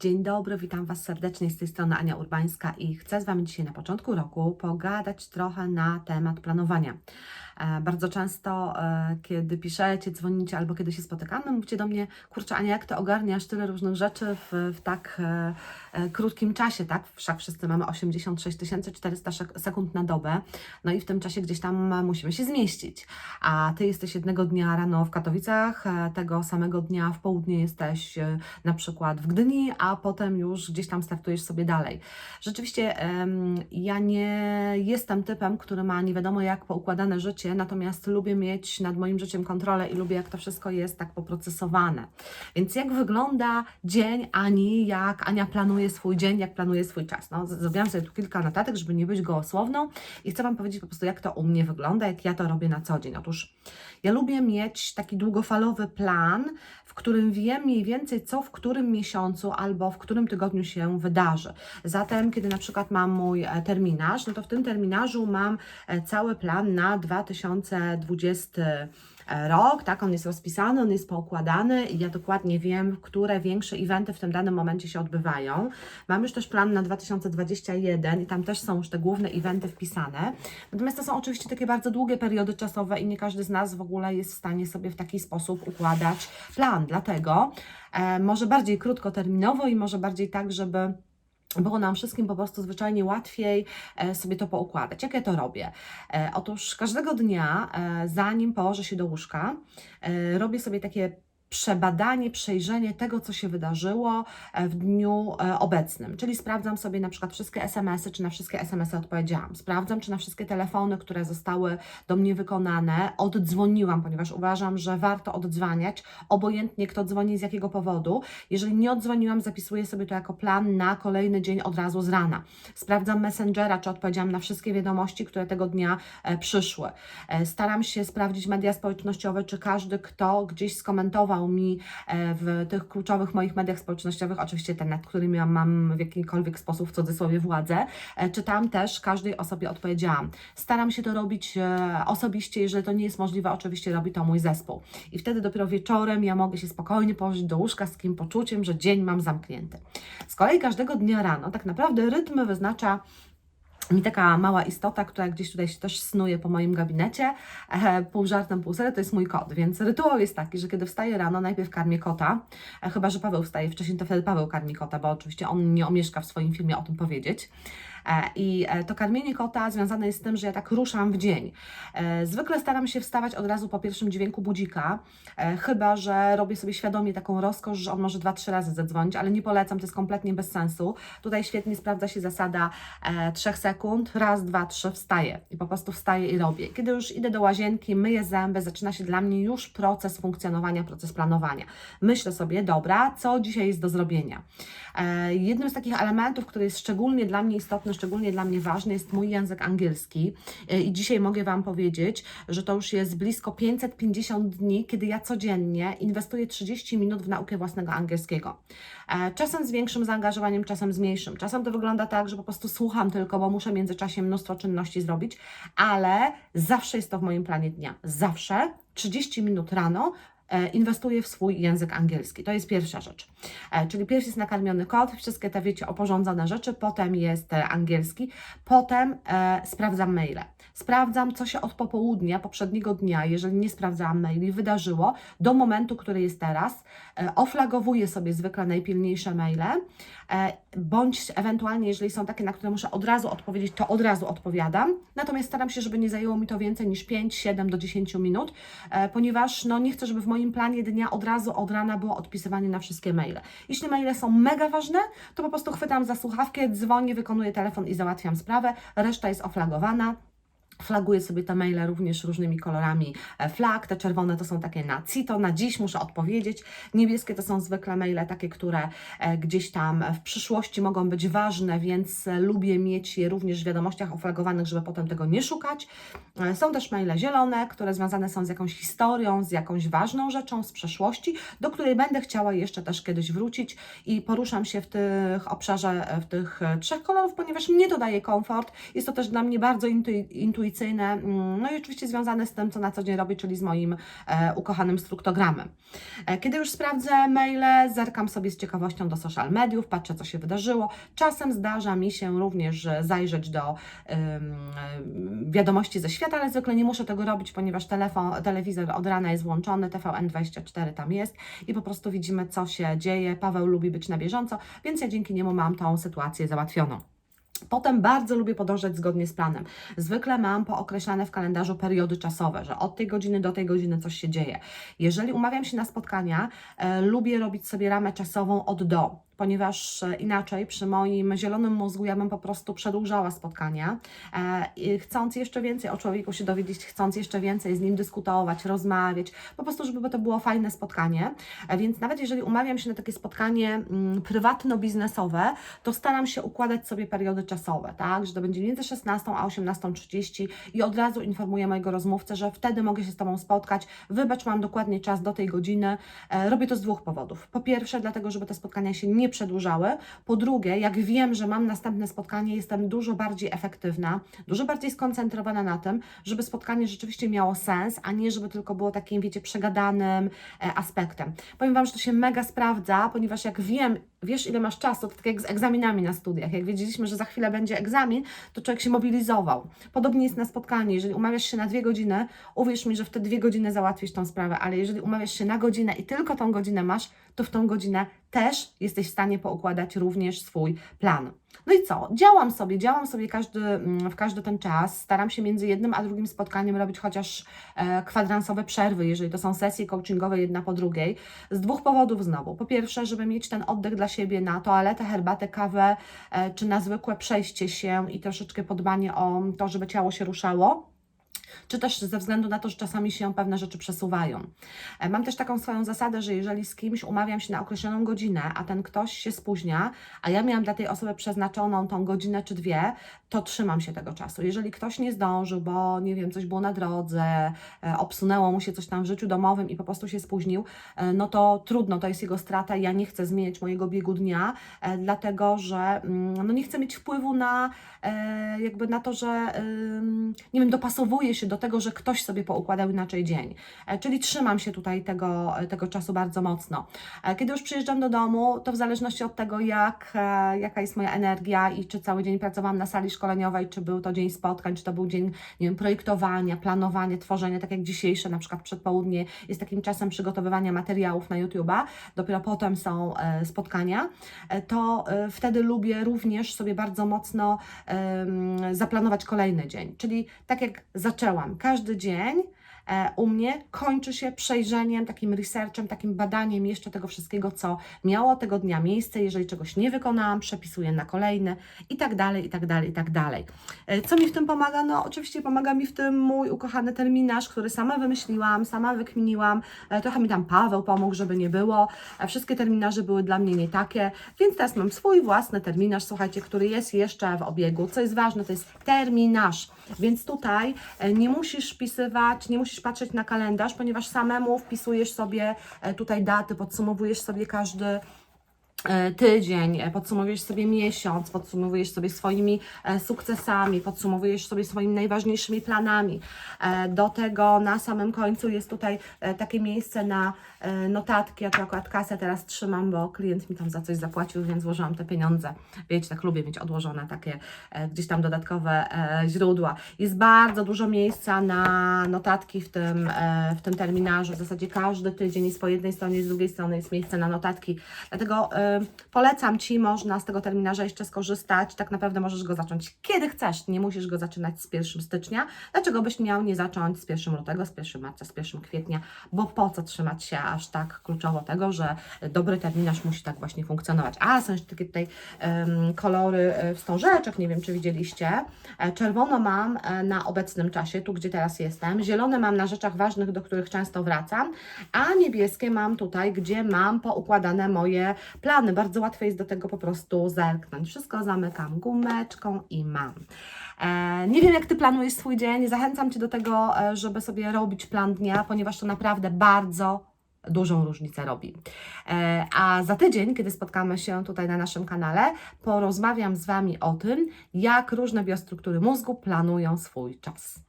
Dzień dobry, witam Was serdecznie z tej strony Ania Urbańska i chcę z Wami dzisiaj na początku roku pogadać trochę na temat planowania. E, Bardzo często, e, kiedy piszecie, dzwonicie albo kiedy się spotykamy, mówicie do mnie, kurczę Ania, jak Ty ogarniasz tyle różnych rzeczy w, w tak e, e, krótkim czasie, tak? Wszak wszyscy mamy 86 400 szek- sekund na dobę, no i w tym czasie gdzieś tam musimy się zmieścić. A Ty jesteś jednego dnia rano w Katowicach, tego samego dnia w południe jesteś na przykład w Gdyni, a potem już gdzieś tam startujesz sobie dalej. Rzeczywiście ja nie jestem typem, który ma nie wiadomo jak poukładane życie, natomiast lubię mieć nad moim życiem kontrolę i lubię jak to wszystko jest tak poprocesowane. Więc jak wygląda dzień Ani, jak Ania planuje swój dzień, jak planuje swój czas? No, zrobiłam sobie tu kilka notatek, żeby nie być gołosłowną i chcę Wam powiedzieć po prostu jak to u mnie wygląda, jak ja to robię na co dzień. Otóż ja lubię mieć taki długofalowy plan, w którym wiem mniej więcej, co w którym miesiącu albo w którym tygodniu się wydarzy. Zatem, kiedy na przykład mam mój e, terminarz, no to w tym terminarzu mam e, cały plan na 2020 rok, tak, on jest rozpisany, on jest poukładany i ja dokładnie wiem, które większe eventy w tym danym momencie się odbywają. Mam już też plan na 2021 i tam też są już te główne eventy wpisane. Natomiast to są oczywiście takie bardzo długie periody czasowe i nie każdy z nas w ogóle jest w stanie sobie w taki sposób układać plan. Dlatego e, może bardziej krótkoterminowo i może bardziej tak, żeby było nam wszystkim po prostu zwyczajnie łatwiej e, sobie to poukładać. Jak ja to robię? E, Otóż każdego dnia, e, zanim położę się do łóżka, robię sobie takie przebadanie, przejrzenie tego, co się wydarzyło e, w dniu e, obecnym. Czyli sprawdzam sobie na przykład wszystkie SMS-y, czy na wszystkie SMS-y odpowiedziałam. Sprawdzam, czy na wszystkie telefony, które zostały do mnie wykonane, oddzwoniłam, ponieważ uważam, że warto oddzwaniać, obojętnie kto dzwoni, z jakiego powodu. Jeżeli nie oddzwoniłam, zapisuję sobie to jako plan na kolejny dzień od razu z rana. Sprawdzam Messengera, czy odpowiedziałam na wszystkie wiadomości, które tego dnia e, przyszły. Staram się sprawdzić media społecznościowe, czy każdy, kto gdzieś skomentował mi e, w tych kluczowych moich mediach społecznościowych, oczywiście te, nad którymi ja mam w jakikolwiek sposób w cudzysłowie władzę, e, czy tam też każdej osobie odpowiedziałam. Staram się to robić e, osobiście, jeżeli to nie jest możliwe, oczywiście robi to mój zespół. I wtedy dopiero wieczorem ja mogę się spokojnie położyć do łóżka z takim poczuciem, że dzień mam zamknięty. Z kolei każdego dnia rano tak naprawdę rytmy wyznacza mi taka mała istota, która gdzieś tutaj się też snuje po moim gabinecie, pół żartem, pół serio, to jest mój kot. Więc rytuał jest taki, że kiedy wstaję rano, najpierw karmię kota, e, chyba że Paweł wstaje wcześniej, to wtedy Paweł karmi kota, bo oczywiście on nie omieszka w swoim filmie o tym powiedzieć. E, I e, to karmienie kota związane jest z tym, że ja tak ruszam w dzień. E, Zwykle staram się wstawać od razu po pierwszym dźwięku budzika, chyba że robię sobie świadomie taką rozkosz, że on może dwa, trzy razy zadzwonić, ale nie polecam, to jest kompletnie bez sensu. Tutaj świetnie sprawdza się zasada trzech sekund, raz, dwa, trzy, wstaję i po prostu wstaję i robię. Kiedy już idę do łazienki, myję zęby, zaczyna się dla mnie już proces funkcjonowania, proces planowania. Myślę sobie, dobra, co dzisiaj jest do zrobienia. Jednym z takich elementów, który jest szczególnie dla mnie istotny, szczególnie dla mnie ważny, jest mój język angielski. E, I dzisiaj mogę Wam powiedzieć, że to już jest blisko 550 dni, kiedy ja codziennie inwestuję 30 minut w naukę własnego angielskiego. E, Czasem z większym zaangażowaniem, czasem z mniejszym. Czasem to wygląda tak, że po prostu słucham tylko, bo muszę w międzyczasie mnóstwo czynności zrobić, ale zawsze jest to w moim planie dnia. Zawsze 30 minut rano e, inwestuję w swój język angielski. To jest pierwsza rzecz. E, Czyli pierwszy jest nakarmiony kot, wszystkie te, wiecie, oporządzone rzeczy, potem jest e, angielski, potem sprawdzam maile. Sprawdzam, co się od popołudnia poprzedniego dnia, jeżeli nie sprawdzałam maili, wydarzyło do momentu, który jest teraz. E, Oflagowuję sobie zwykle najpilniejsze maile, e, bądź ewentualnie, jeżeli są takie, na które muszę od razu odpowiedzieć, to od razu odpowiadam. Natomiast staram się, żeby nie zajęło mi to więcej niż 5, 7 do 10 minut, e, ponieważ no, nie chcę, żeby w moim planie dnia od razu od rana było odpisywanie na wszystkie maile. Jeśli maile są mega ważne, to po prostu chwytam za słuchawkę, dzwonię, wykonuję telefon i załatwiam sprawę. Reszta jest oflagowana. Flaguję sobie te maile również różnymi kolorami e, flag. Te czerwone to są takie na CITO, na dziś muszę odpowiedzieć. Niebieskie to są zwykle maile takie, które e, gdzieś tam w przyszłości mogą być ważne, więc e, lubię mieć je również w wiadomościach oflagowanych, żeby potem tego nie szukać. Są też maile zielone, które związane są z jakąś historią, z jakąś ważną rzeczą z przeszłości, do której będę chciała jeszcze też kiedyś wrócić i poruszam się w tych obszarze, w tych trzech kolorów, ponieważ mnie to daje komfort. Jest to też dla mnie bardzo intu- intuicyjne intuicyjne, mm, no i oczywiście związane z tym, co na co dzień robię, czyli z moim e, ukochanym struktogramem. E, Kiedy już sprawdzę maile, zerkam sobie z ciekawością do social mediów, patrzę, co się wydarzyło. Czasem zdarza mi się również e, zajrzeć do ym, wiadomości ze świata, ale zwykle nie muszę tego robić, ponieważ telefon, telewizor od rana jest włączony, TVN24 tam jest i po prostu widzimy, co się dzieje. Paweł lubi być na bieżąco, więc ja dzięki niemu mam tą sytuację załatwioną. Potem bardzo lubię podążać zgodnie z planem. Zwykle mam pookreślane w kalendarzu periody czasowe, że od tej godziny do tej godziny coś się dzieje. Jeżeli umawiam się na spotkania, e, lubię robić sobie ramę czasową od do ponieważ e, inaczej przy moim zielonym mózgu ja bym po prostu przedłużała spotkania, e, i chcąc jeszcze więcej o człowieku się dowiedzieć, chcąc jeszcze więcej z nim dyskutować, rozmawiać, po prostu, żeby to było fajne spotkanie. E, Więc nawet jeżeli umawiam się na takie spotkanie mm, prywatno-biznesowe, to staram się układać sobie periody czasowe, tak, że to będzie między 16 a 18.30 i od razu informuję mojego rozmówcę, że wtedy mogę się z Tobą spotkać, wybacz, mam dokładnie czas do tej godziny. E, Robię to z dwóch powodów. Po pierwsze, dlatego, żeby te spotkania się nie przedłużały. Po drugie, jak wiem, że mam następne spotkanie, jestem dużo bardziej efektywna, dużo bardziej skoncentrowana na tym, żeby spotkanie rzeczywiście miało sens, a nie żeby tylko było takim, wiecie, przegadanym e, aspektem. Powiem Wam, że to się mega sprawdza, ponieważ jak wiem, wiesz ile masz czasu, to tak jak z egzaminami na studiach, jak wiedzieliśmy, że za chwilę będzie egzamin, to człowiek się mobilizował. Podobnie jest na spotkaniu, jeżeli umawiasz się na dwie godziny, uwierz mi, że w te dwie godziny załatwisz tą sprawę, ale jeżeli umawiasz się na godzinę i tylko tą godzinę masz, to w tą godzinę też jesteś w stanie poukładać również swój plan. No i co? Działam sobie, działam sobie każdy, mm, w każdy ten czas. Staram się między jednym a drugim spotkaniem robić chociaż e, kwadransowe przerwy, jeżeli to są sesje coachingowe jedna po drugiej. Z dwóch powodów znowu. Po pierwsze, żeby mieć ten oddech dla siebie na toaletę, herbatę, kawę, e, czy na zwykłe przejście się i troszeczkę podbanie o to, żeby ciało się ruszało czy też ze względu na to, że czasami się pewne rzeczy przesuwają. E, Mam też taką swoją zasadę, że jeżeli z kimś umawiam się na określoną godzinę, a ten ktoś się spóźnia, a ja miałam dla tej osoby przeznaczoną tą godzinę czy dwie, to trzymam się tego czasu. Jeżeli ktoś nie zdążył, bo nie wiem, coś było na drodze, e, obsunęło mu się coś tam w życiu domowym i po prostu się spóźnił, e, no to trudno, to jest jego strata. Ja nie chcę zmieniać mojego biegu dnia, dlatego że mm, no nie chcę mieć wpływu na jakby na to, że nie wiem, dopasowuję się do tego, że ktoś sobie poukładał inaczej dzień. E, Czyli trzymam się tutaj tego, tego czasu bardzo mocno. E, Kiedy już przyjeżdżam do domu, to w zależności od tego, jak, e, jaka jest moja energia i czy cały dzień pracowałam na sali szkoleniowej, czy był to dzień spotkań, czy to był dzień nie wiem, projektowania, planowania, tworzenia, tak jak dzisiejsze, na przykład przedpołudnie jest takim czasem przygotowywania materiałów na YouTube'a, dopiero potem są e, spotkania, e, to e, wtedy lubię również sobie bardzo mocno zaplanować kolejny dzień. Czyli tak jak zaczęłam, każdy dzień u mnie kończy się przejrzeniem, takim researchem, takim badaniem jeszcze tego wszystkiego, co miało tego dnia miejsce. Jeżeli czegoś nie wykonałam, przepisuję na kolejne i tak dalej, i tak dalej, i tak dalej. E, Co mi w tym pomaga? No oczywiście pomaga mi w tym mój ukochany terminarz, który sama wymyśliłam, sama wykminiłam. E, Trochę mi tam Paweł pomógł, żeby nie było. E, Wszystkie terminarze były dla mnie nie takie, więc teraz mam swój własny terminarz, słuchajcie, który jest jeszcze w obiegu. Co jest ważne, to jest terminarz. Więc tutaj e, nie musisz wpisywać, nie musisz patrzeć na kalendarz, ponieważ samemu wpisujesz sobie e, tutaj daty, podsumowujesz sobie każdy tydzień, e, podsumowujesz sobie miesiąc, podsumowujesz sobie swoimi e, sukcesami, podsumowujesz sobie swoimi najważniejszymi planami. E, Do tego na samym końcu jest tutaj e, takie miejsce na e, notatki. Ja tu akurat kasę teraz trzymam, bo klient mi tam za coś zapłacił, więc włożyłam te pieniądze. Wiecie, tak lubię mieć odłożone takie e, gdzieś tam dodatkowe e, źródła. Jest bardzo dużo miejsca na notatki w tym, e, w tym terminarzu. W zasadzie każdy tydzień jest po jednej stronie, z drugiej strony jest miejsce na notatki. Dlatego e, polecam Ci, można z tego terminarza jeszcze skorzystać. Tak naprawdę możesz go zacząć kiedy chcesz. Nie musisz go zaczynać z 1 stycznia. Dlaczego byś miał nie zacząć z 1 lutego, z 1 marca, z 1 kwietnia? Bo po co trzymać się aż tak kluczowo tego, że dobry terminarz musi tak właśnie funkcjonować. A są jeszcze takie tutaj em, kolory e, wstążeczek, nie wiem czy widzieliście. E, Czerwono mam e, na obecnym czasie, tu gdzie teraz jestem. Zielone mam na rzeczach ważnych, do których często wracam. A niebieskie mam tutaj, gdzie mam poukładane moje plany. Bardzo łatwo jest do tego po prostu zerknąć. Wszystko zamykam gumeczką i mam. E, nie wiem, jak Ty planujesz swój dzień. Zachęcam Cię do tego, e, żeby sobie robić plan dnia, ponieważ to naprawdę bardzo dużą różnicę robi. E, A za tydzień, kiedy spotkamy się tutaj na naszym kanale, porozmawiam z Wami o tym, jak różne biostruktury mózgu planują swój czas.